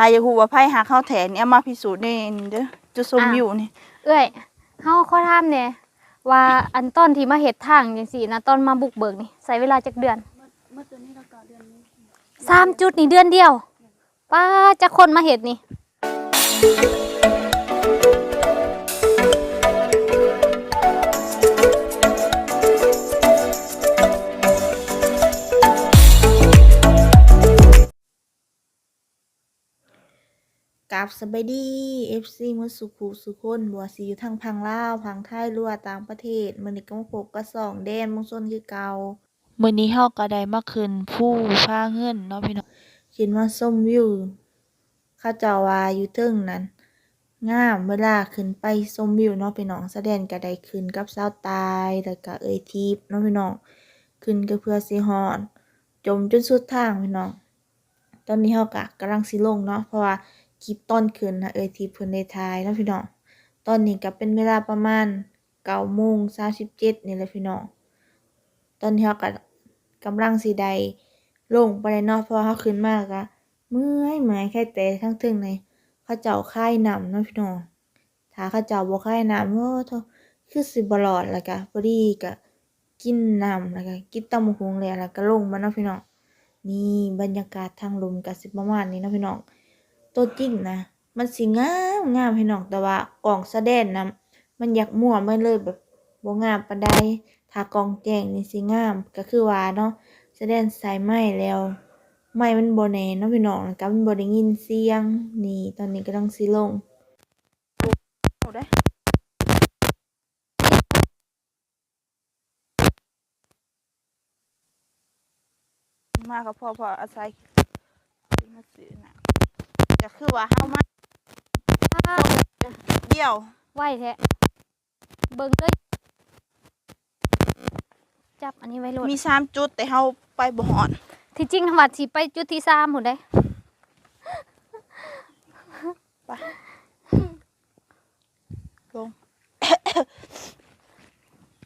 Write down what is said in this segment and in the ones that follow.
ถ้าอยากฮู้ว่าไผหาข้าวแถนี่เอามาพิสูจน์นี่เด้อจุดชมอะวิวนี่เอ้ยเฮาขอถามแหน่ว่าอันต้นที่มาเฮ็ดทางจังซี่นะต้นมาบุกเบิกนี่ใช้เวลาจักเดือนเมื่อตัวนี้เรากเดือนนี้สามจุดนี่เดือนเดียวป้าจะคนมาเฮ็ดนี่ กับสบายดี FC มือสุขุสุคนบัวาสีอยู่ทางพังลาวพังไทยหรือว่าต่างประเทศมื้อนี้ก็มาพบกับสองแดนเมองซนคือเก่ามื้อนี้เฮาก็ได้มาขึ้นผู้พาเงินเนาะพี่น้องคิดว่าส้มวิวเข้าเจ้าว่าอยู่เทึงนั้นงามเวลาขึ้นไปส้มวิวเนาะพี่น้องแสดงก็ได้ขึ้นกับสาวตายแล้วก็เอ่ยทิพย์เนาะพี่น้องขึ้นก็เพื่อสิฮอดจมจนสุดทางพี่น้องตอนนี้เฮาก็กำลังสิลงเนาะเพราะว่า คลิปตอนขึ้นนะเอ่ยทิพย์เพิ่นได้ายเนาะพี่น้อง ตอนนี้ก็เป็นเวลาประมาณ9โมง37นี่แหละพี่น้อง ตอนนี้เฮาก็กำลังสิได้ลงไปเลยเนาะเพราะเฮาขึ้นมาก็เมื่อยเมื่อยแค่แต่ทั้งถึงในเขาเจ้าค่ายนำนะพี่น้องถ้าเขาเจ้าบ่ค่ายนำโอ้โธ่คือสิบ่รอดแล้วก็พอดีก็กินนำแล้วก็กินตำหงแล้วแล้วก็ลงมาเนาะพี่น้องนี่บรรยากาศทางลมก็สิบประมาณนี้เนาะพี่น้อง ตัวจริงนะ มันสิงามงามพี่น้องแต่ว่ากล่องแสดงนะมันอยากมั่วไม่เลยแบบบ่งามปานใดถ้ากล่องแจ้งนี่สิงามก็คือว่าเนาะแสดงสายไม้แล้วไม้มันบ่แน่เนาะพี่น้องแล้วก็มันบ่ได้ยินเสียง นี่ตอนนี้กำลังสิลงเอาได้มากับพ่อพ่ออาศัยมาซื้อนะ จะคือว่าเฮามาป้าเดี่ยวไหวแท้เบิ่งเด้ยจับอันนี้ไว้โลดมีสามจุดแต่เฮาไปบ่ฮอดที่จริงวัดสิไปจุดที่สามพุ่นเด้ลง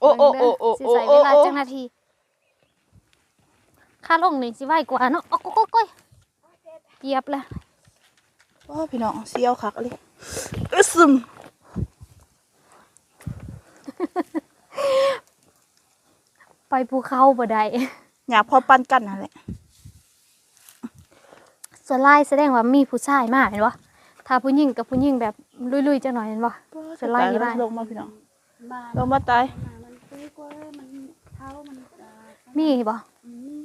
โอ้โอ้โอ้โอ้สิโอ้ใช้เวโอ้ลาโอ้จังนาทีค่าลงนี่สิไหวกว่าเนาะโอ้โก้ก้อยเหยียบแล้ว โอ้พี่น้องเสียวคักเลยอึซึมไปภูเขาบ่ได้อยากพอปั้นกันนั่นแหละสไลด์แสดงว่ามีผู้ชายมาเห็นบ่ถ้าผู้หญิงกับผู้หญิงแบบลุยๆจังหน่อยเห็นบ่สไลด์ที่บ้านลงมาพี่น้องมาลงมาตายมามันซื้อกว่ามันเท้ามันอ่ามีบ่อืม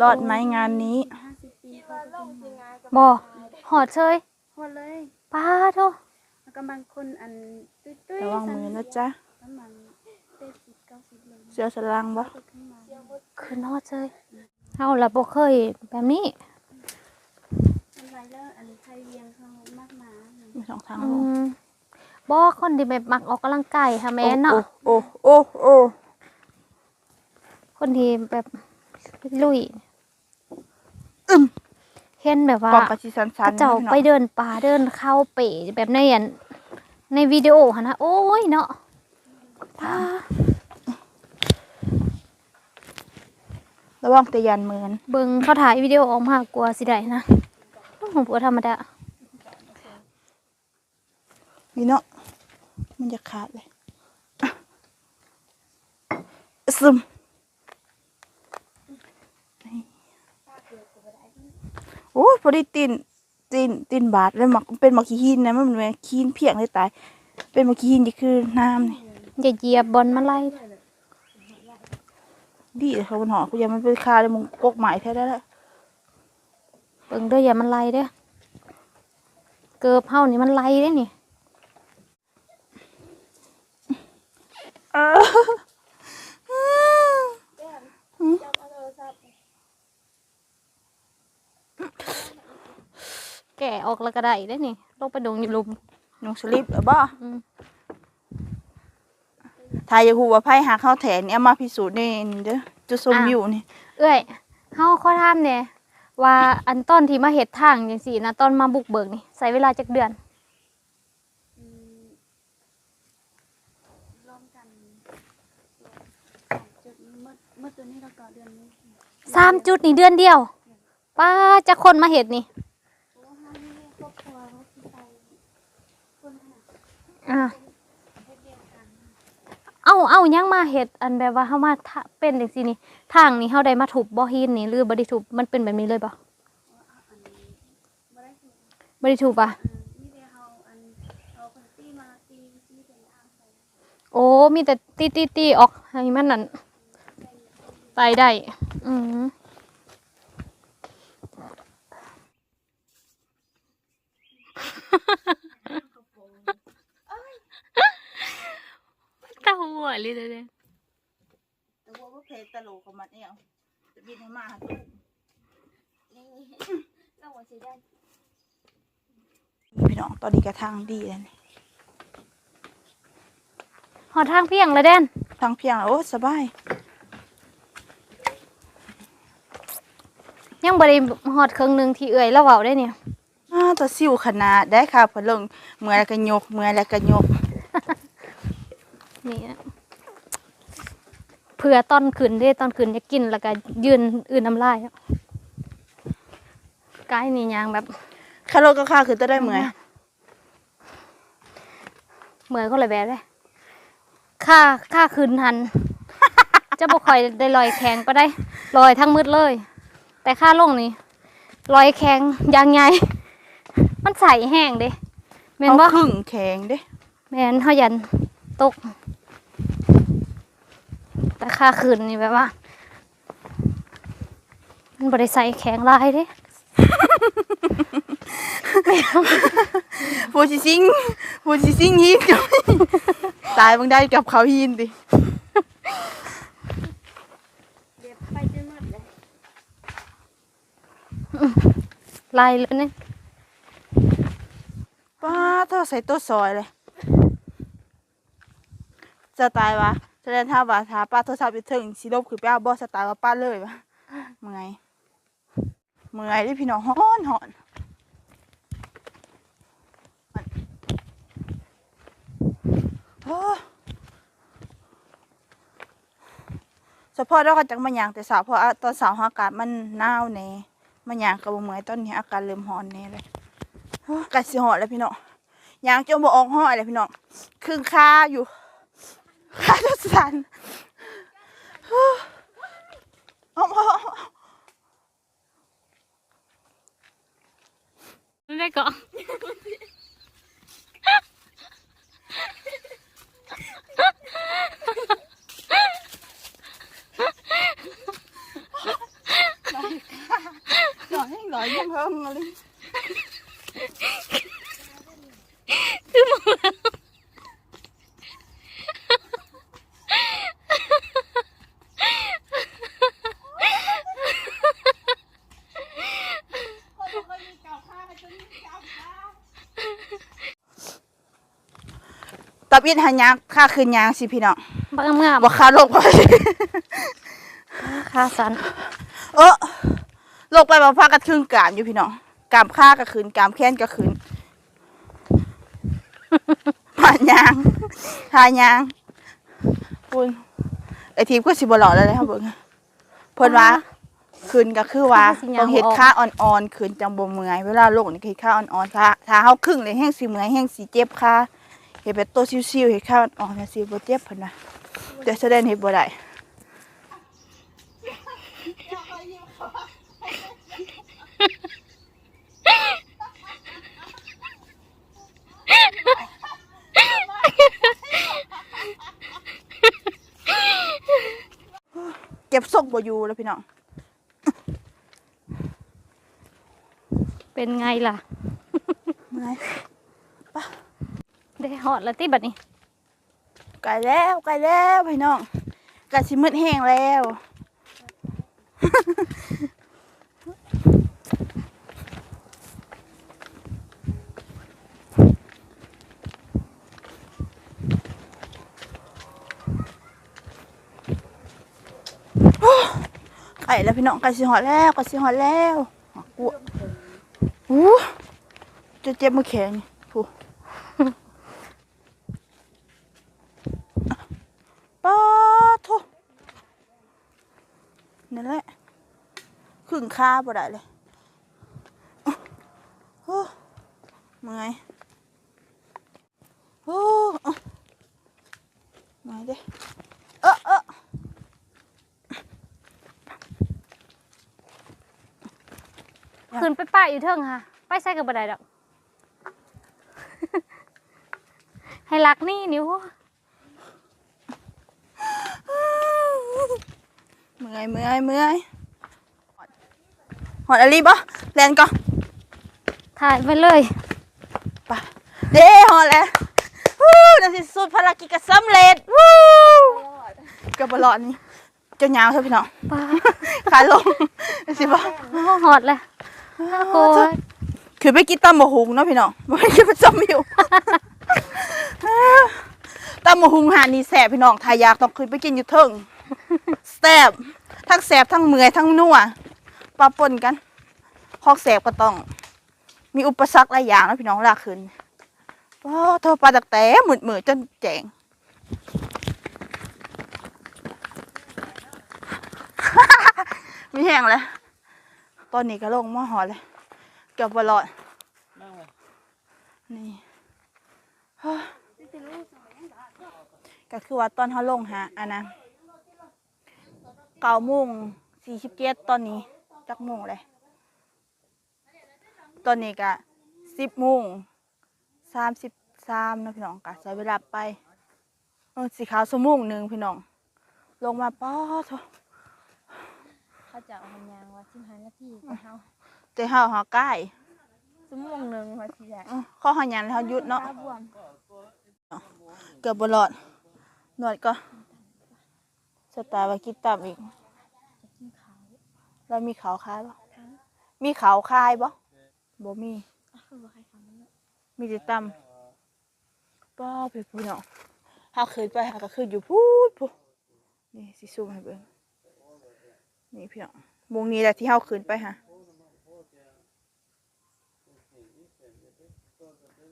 รอดไหมงานนี้ห้าสิบ ปีก็จะเป็นมาบ่หอดเชยหมดเลยป้าโทแล้วก็บางคนอันตุ้ยตุ้ยระวังมือนะจ๊ะประมาณเจ็ดสิบเก้าสิบเลยเสือสลังบ่ก็ขึ้นมาขึ้นหอดเชยเฮาล่ะบ่เคยแบบนี้มันไรแล้วอันไทยเวียงเขามากมามีสองทางอืลงมบ่คนที่แบบมักออกกำลังกายค่ะแม่นเนาะโอ้โอ้โอ้คนที่แบบลุย เห็นแบบว่าปอกกระชิสันสันเขาเจ้าไปเดินป่าเดินเข้าเป๋แบบในอันในวิดีโอหั่นนะโอ้ยเนาะป้าระวังแต่ยันมือนเบิ่งเขาถ่ายวิดีโอออกมากลัวสิได้นะของผัวธรรมดานี่เนาะมันจะขาดเลยอึซึม โอ้ยพอดีตีนตีนตีนบาดแล้วหมักเป็นหมักขี้หินนะมันเหมือนขี้หินเพียงเลยตาย เป็นหมักขี้หินที่คือน้ำนี่อย่าเหยียบบอลมาไล่ดีเลยเขาบนหอกูยังมันเป็นคาเลยมึงกกหมายแท้ได้แล้วเบิ่งเด้ออย่ามันไล่เด้อเกิบเฮานี่มันไล่เด้นี่แก่ออกแล้วก็ได้ได้นี่ลงไปดงอยู่ลุมน้องสลิปเหรอบ่อืมถ้าอยากฮู้ว่าไผหาข้าวแถนนี่เอามาพิสูจน์นี่เด้อจุดชมวิวนี่ เอ้ยเฮาขอถามแหน่ว่าอันต้นที่มาเฮ็ดทางจังซี่นะต้นมาบุกเบิกนี่ใช้เวลาจักเดือนอืมร่วมกันจุดเมื่อเมื่อตัวนี้เราก่อเดือนนี้สามจุดนี่เดือนเดียวป้าจะคนมาเฮ็ดนี่ โอ้ห้าเอะเอาเอายังมาเฮ็ดอันแบบว่าเฮามาทะเป็นจังซี่นี่ทางนี้เฮาได้มาทุบบ่หินนี่หรือบ่ได้ทุบมันเป็นแบบนี้เลยบ่บ่ได้ทุบอะมีแต่ตีมาตีตีเป็นอ่างไปโอ้ มีแต่ตีตีตีออกให้มันนั่นไปได้ อืม ตาหัวเลยเด้แต่ว่าว่าเพลตลกของมันเองจะบินมาหาตู้เราว่าสิได้พี่น้องตอนนี้กระทางดีแล้วนี่หอทางเพียงเลยเด่นทางเพียงแล้วโอ้สบายยังบริหอดเครื่องหนึ่งที่เอื่อยแล้วเบาได้เนี่ยอ้าตัวซิวขนาดได้ค่ะเพนลงเมื่อแล้วก็ยกเมื่อแล้วก็ยกนี่อะ เผื่อตอนขึ้นได้ตอนขึ้นจะกินแล้วก็ยืนอื่นน้ำลายอะกายนี่ยางแบบคาโลก็ค่าคือจะได้เมื่อยเหมือนก็เลยแบบเลยค่าค่าคืนหัน จะบ่ค่อยได้ลอยแข็งก็ได้ลอยทั้งมืดเลย แต่ค่าลงนี่ลอยแข็งอยางไงมันใส่แห้งเด้แม่นเอาบ่ครึ่งแข็งเด้แม่นเฮายันตก แต่ค่าคืนนี่แบบว่า มันบ่ได้ใส่แข็งหลายเด้ฟูชิซิงฟูชิซิงฮีนกับตายมึงได้กับเขาฮีนดิเดี๋ยวไปจนหมดเลยลายเลยนี่ป้าเธอใส่ตัวซอยเลย จะตายวะ แสดงท่าว่าถ้าป้าโทรศัพท์ไปถึงสิลบคือป้าบอสตายวว่าป้าเลยวะเมื่อยเมื่อยดิพี่น้องฮ้อนหอนโอ้เฉพาะเราก็จังมาหยางแต่สาวเพราะตอนสาวอากาศมันหนาวแน่มาหยางกับเมื่อยตอนนี้อากาศเริ่มร้อนแน่เลยกัดสิหอดแล้วพี่น้องหยางจนบ่ออกห้อยเลยพี่น้องครึ่งค่าอยู่ ค่าจนสั่นโอ้เอาเอาเอาเอา ได้ ก็หน่อยให้หน่อยยังเพิ่มอะไรตับอินหันยางค่าคืนยางสิพี่น้องบังงามบ่ค่าโลกไปค่าสัน เออโลกไปบ่พากันครึ่งกามอยู่พี่น้องกามค่าก็คืนกามแค้นก็คืนผ่านยางทายางคุณไอทีมก็สิบ่หล่อแล้วนะครับเบิ่งเพิ่นว่าคืนก็คือว่าต้องเฮ็ดค่าอ่อนๆคืนจังบ่เมื่อยเวลาโลกนี่คือเฮ็ดค่าอ่อนๆถ้าถ้าเฮาครึ่งเลยแห้งสิเมื่อยแห้งสิเจ็บค่า เฮ็ดแบบโตวซิวๆเฮ็ดค่าอ่อนๆเนี่ยสิบ่เจ็บเพิ่นว่าแต่แสดงเฮ็ดบ่ได้เก็บส่งบ่อยู่แล้วพี่น้อง เป็นไงล่ะ เมื่อย ได้หอดแล้วที่บัดนี้ไกลแล้วไกลแล้วพี่น้องไกลสิมืดแห้งแล้ว ไก่แล้วพี่น้องไก่สิหอดแล้วไก่สิหอดแล้วกลัวอู้จะเจ็บมือแขนนี่ผู้ นั่นแหละขึงค่าบ่ได้เลยโอ้เมื่อยโอ้มายเด้เออเออขึ้นไปป้ายอยู่เทิงค่ะป้ายใส่กับบันไดดอก ให้รักนี่นิ้ว มื่อยเมื่อยเมื่อยหอดอะไรบ่แลนก่อนถ่ายไปเลยไปเด้หอดแล้ววู้ในที่สุดภารกิจก็สำเร็จวู้เกับบอลอดนี่เจะยาวเถอะพี่น้องป้าขาลงสิบ่หอดเลยโอ้ยคือไปกินตำหมหุงเนาะพี่น้องบ่ไปกินประจำอยู่ตำหมหุงหานี่แสบพี่น้องทายากต้องขึ้นไปกินอยู่เทิงแสบ ทั้งแสบทั้งเมื่อยทั้งนัวปะปนกันฮอกแสบก็ต้อง มีอุปสรรคหลายอย่างนะพี่น้องลากขึ้นว้าวโทรปลาตักแต่หมืดหมือจนแจงมีแห้งเลยตอนนี้ก็ลงมอหอเลยเกือบบรอดนี่ก็คือว่าตอนเขาลงหาอันนะ เก้าโมงสี่สิบเจ็ดตอนนี้จักโมงเลยตอนนี้ก็สิบโมงสามสิบสามนะพี่น้องก็ใช้เวลาไปเออสีขาวสมงหนึ่งพี่น้อง ลงมาป้อโถเขาจะเอาทำยางว่าสิบห้านาทีแต่เขาเจ้าเฮาหาใกล้ชั่วโมงหนึ่งว่าสิได้อื้อข้อหายันเขาหยุดเนาะตาบวมเกือบบรอดหนวดก็ สตาร์ไปกินตับอีก กินขาวแล้วมีเขาวคายปะมีเขาวคายปะบ่มี อะคือว่าใครทำมันเนี่ยมีแต่ตำป้าไปพูดเนาะเฮาเคยไปเฮาก็คืออยู่พูดพูดนี่สิซูมให้เบิ่งนี่พี่น้องวงนี้แหละที่เฮาขึ้นไปฮะ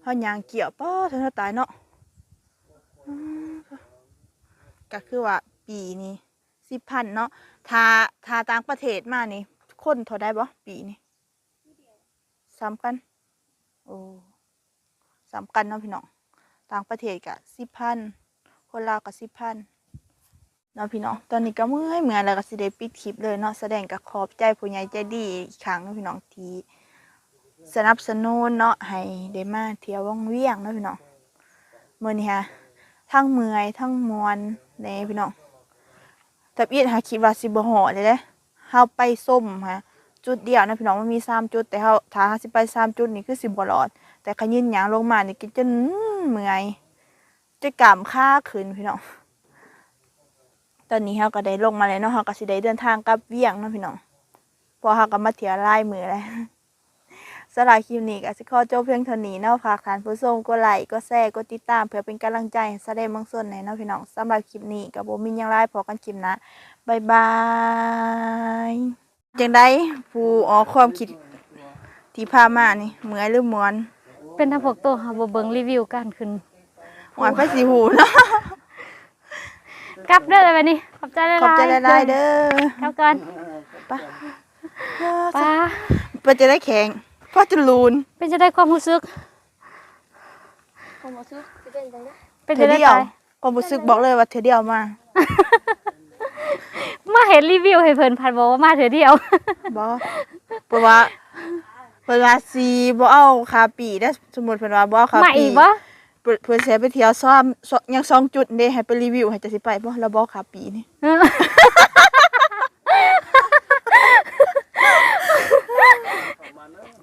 เฮายางเกี่ยวป้าเท่าตายเนาะอืมก็คือว่า ปีนี้สิบพันเนาะถ้าถ้าต่างประเทศมานี่คนเท่าได้บ่ปีนี้ซ้ำกันโอ้ซ้ำกันเนาะพี่น้องต่างประเทศกะสิบพันคนลาวกะสิบพันเนาะพี่น้อง ตอนนี้ก็เมื่อยเมื่อยแล้วก็สิได้ปิดคลิปเลยเนาะแสดงกับขอบใจผู้ใหญ่ใจดีอีกครั้งเนาะพี่น้องทีสนับสนุนเนาะให้ได้มาเที่ยวว่องเวียงเนาะพี่น้องเมื้อนี้ฮะทั้งเมื่อยทั้งมวนแน่พี่น้อง แต่อีดหาคิดว่าสิบ่อดเลยเด้เฮาไปส้มฮะจุดเดียวนะพี่น้องมันมีสามจุด แต่เฮาถ้าเฮาสิไปสามจุดนี่คือสิบ่รอด แต่ขยินหยางลงมานี่กินจนเมื่อยจะกล้ามค่าขึ้นพี่น้องตอนนี้เฮาก็ได้ลงมาแล้วเนาะเฮาก็สิได้เดินทางกลับเวียงเนาะพี่น้องพอเฮาก็มาเที่ยวลายมือแล้ว สำหรับคลิปนี้ก็สิขอจบเพียงเท่านี้เนาะฝากท่านผู้ชมกดไลค์กดแชร์กดติดตาม เพื่อเป็นกำลังใจให้แสดงบางส่วนในเนาะพี่น้องสำหรับคลิปนี้ก็บ่มีหยังหลายพอกันคลิปหนะบ๊ายบายจังไดผู้ออกความคิดที่พามานี่เมื่อยหรือมวนเป็นทั้งพวกตัวค่ะบ่เบิ่งรีวิวการขึ้นหวานไปสีหูเนาะกลับเด้อเลยบัดนี้ขอบใจหลายๆขอบใจหลายๆเด้อกลับก่อนไปป้าเพื่อจะได้แข็ง พ่อจะลูนเป็นจะได้ความรู้สึก ผมบอกซื้อไปเป็นจังได๋เป็นเธจะอได้เดียวตายความรู้สึกบอกเลยว่าเธอเดียวมามาเห็นรีวิวให้เพิ่นพันบอกว่ามาเถอะเดียว บอกเพราะว่าเพิ่นว่าสีบ่เอาคาปีได้อสมมุติเพิ่นว่าบ่เอาคามาปีอีกบ่เพิ่นเพิ่นสิให้ไปเที่ยวซ้อมซอยังสองจุดเด้ให้ไปรีวิวให้จะสิไปบ่แล้วบ่เอาคาปีนี่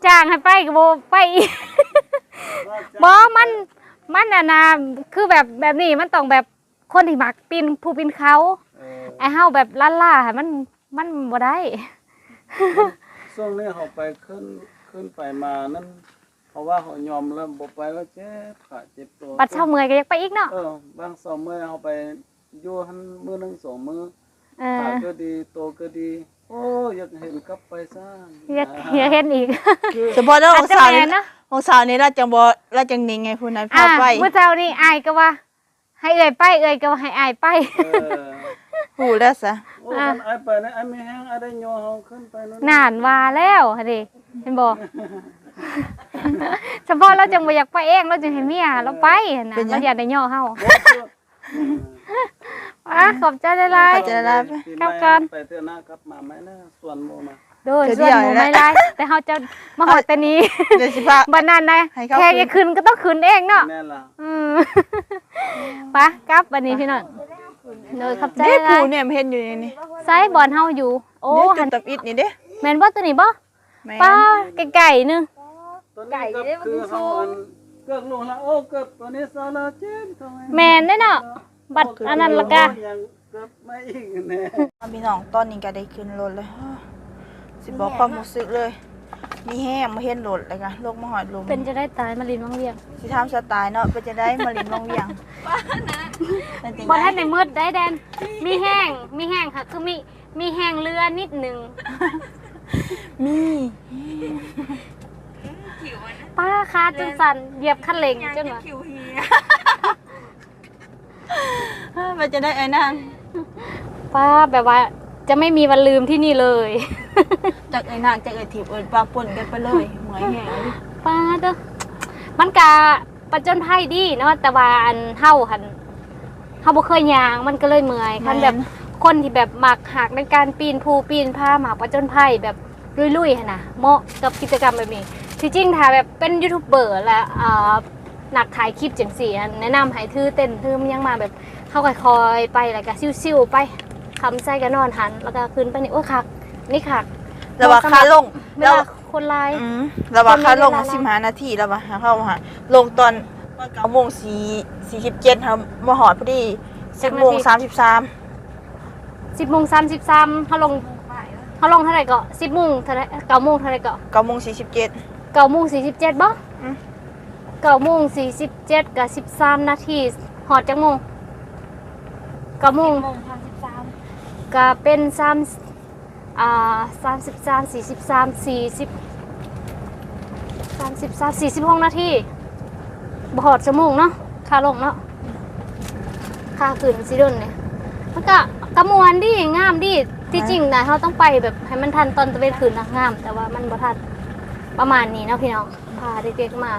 จ้างให้ไปก็บ่ไปอีก บ่มันมันน่ะนะคือแบบแบบนี้มันต้องแบบคนที่มักปีนผู้ปีนเขาเออไอ้เฮาแบบล่าล่าๆให้มันมันบ่ได้ ช่วงนี้เขาไปขึ้นขึ้นไปมานั่นเพราะว่าเขายอมแล้วบ่ไปแล้วเจ็บขาเจ็บตัวบัดเช้าเมื่อยก็อยากไปอีกเนาะเออบางสองมื้อเขาไปอยู่หันมื้อหนึงสองมื้อเอขาอก็ดีโตก็ดี โอ้อยากเห็นกลับไปซะอยากอยากเห็นอีกคือเฉพาะเรื่องอาขจองจะสาวแม่นี่นเนาะของสาวนี่เราจังบ่เราจังนิ่งไงผู้นั้นพาอะไปเมื่อเช้านี้อายก็ว่า ให้เอ่ยไปเอ่ยก็ว่าให้อายไป เออฮู้แล้วซะโอ้คันไอ้ไปนะไอ้มีแฮงไอ้ได้ย่อเฮาขึ้นไปนู่นนานว่าแล้วหั่นดิเห็นบ่ เฉพาะเราจังบ่อยากไปเองเราจึงให้เมียเราไปหั่นนะเราอยากได้ย่อเฮาบ่คืออะขอบ ใจหลายขอบใจหลายปีใหม่กลับกันไปเทื่อหน้ากลับมาไหมนะส่วนบ่มาโดยเดี๋ยวส่วนหมูเดี๋ยวไม่ได้แต่เฮาจะมาหอดแต่นี้เดี๋ยวสิพา บัดนั้นนะให้เขาแขกจะขึ้นก็ต้องขึ้นเองเนาะแม่นล่ะอืมไปะกลับวันนี้พี่น้องโดยขับใจเด้เลปูยเนี่ยมันเห็นอยู่ในนี่ไซส์บอลเฮาอยู่ โอ้เด้จุหัดนตับอิดนี่เด้แม่นบ่ตัวนี้บ่แม่นป้าไก่ๆนึง ตัวนี้ก็คือเฮาอันเกิดลูกแล้วโอ้เกิดตัวนี้ซะแล้วเจ็บทำไมแม่นได้เนาะ บัดอันนั้นละกะยังเกิดไม่อีกแน่พี่น้องตอนนี้ก็ได้ขึ้นรถเลยสิบอกความรู้สึกเลย มีแห้งมาเห็นรถเลยค่ะโลกมาหอดลมเป็นจะได้ตายมาลินวังเวียงสิทำสไตล์เนาะเป็นจะได้มาลินมองเวียงเป็นจังบ่ไดทันได้มืดได้แดน มีแห้งมีแห้งค่ะคือมีมีแห้งเรือนิดหนึงมีป้าคาจนสั่นเหยียบคันเร่งจนว่า คิวเฮียเป็นจะได้ไอ้นางป้าแบบว่าจะไม่มีวันลืมที่นี่เลย จากไอ้นางจากไอ้ถีบเอินปลาป่นกันไปเลยเหมอยแห้งเลยป้าเด้อมันกะประจนภัยดีเนาะแต่ว่าอันเฮาหันเฮาบ่เคยย่างมันก็เลยเมื่อยคันแบบคนที่แบบมักหักในการปีนภูปีนผ้าหมากประจนภัยแบบลุยๆหั่นน่ะเหมาะกับกิจกรรมแบบนี้ที่จริงถ้าแบบเป็นยูทูบเบอร์และ อ่านักถ่ายคลิปจังซี่อะแนะนำให้ถือเต้นถือมันยังมาแบบเข้าค่อยๆไปแล้วก็ซิ่วๆไปคำใส่ก็นอนหัน แล้วก็ขึ้นไปนี่โอ้ยคัก นี่คักแล้วว่าค่าลงเวแล้วลาคนไลน์อืมแล้วว่าค่าลงคนมีเวลาสิบห้านาทีแล้วว่าหาเข้ามาหาลงตอนตอนเก้าโมงสี่สี่สิบเจ็ดครับมาหอดพอดีสิบโมงสามสิบสามสิบโมงสามสิบสามเขาลงเขาลงเท่าไหร่ก็สิบโมงเท่าไหร่เก้าโมงเท่าไหร่ก็เก้าโมงสี่สิบเจ็ด เก้าโมงสี่สิบเจ็ดบ่อืม เก้าโมงสี่สิบเจ็ดกับสิบสามนาทีหอดจังโมงเก้าโมงโมงพันสิบสามก็เป็นสามอ่าสามสิบสามสี่สิบสามสี่สิบสามสิบสามสี่สิบหกนาทีบ่หอดชั่วโมงเนาะค่าลงเนาะค่าขึ้นสิโดนเนี่ยมันก็กระมวลดีงามดีที่จริงนะเขาต้องไปแบบให้มันทันตอนตะเวนคืนนะงาม แต่ว่ามันบ่ทันประมาณนี้เนาะพี่น้องพาเด็กๆมา